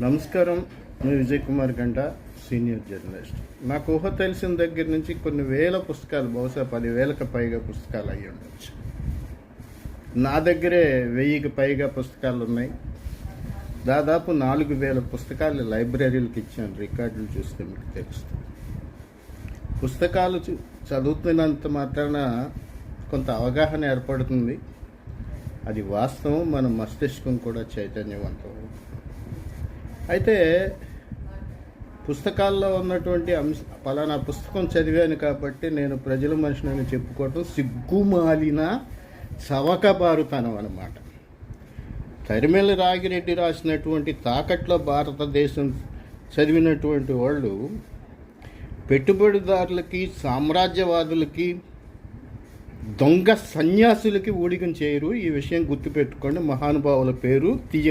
నమస్కారం నేను విజయ్ కుమార్ గంట సీనియర్ జర్నలిస్ట్. నాకు ఊహ తెలిసిన దగ్గర నుంచి కొన్ని వేల పుస్తకాలు బహుశా పదివేలకు పైగా పుస్తకాలు అయ్యి ఉండొచ్చు. నా దగ్గరే వెయ్యికి పైగా పుస్తకాలు ఉన్నాయి. దాదాపు నాలుగు వేల పుస్తకాలు లైబ్రరీలకు ఇచ్చాను. రికార్డులు చూస్తే మీకు తెలుస్తుంది. పుస్తకాలు చూ- చదువుతున్నంత మాత్రాన కొంత అవగాహన ఏర్పడుతుంది. అది వాస్తవం. మన మస్తిష్కం కూడా చైతన్యవంతం అయితే పుస్తకాల్లో ఉన్నటువంటి అంశ పలానా పుస్తకం చదివాను కాబట్టి నేను ప్రజల మనిషిని చెప్పుకోవటం సిగ్గుమాలిన చవకబారుతనం అనమాట తరిమెల రాగిరెడ్డి రాసినటువంటి తాకట్లో భారతదేశం చదివినటువంటి వాళ్ళు పెట్టుబడిదారులకి సామ్రాజ్యవాదులకి దొంగ సన్యాసులకి ఊడిగం చేయరు. ఈ విషయం గుర్తుపెట్టుకోండి. మహానుభావుల పేరు తీయ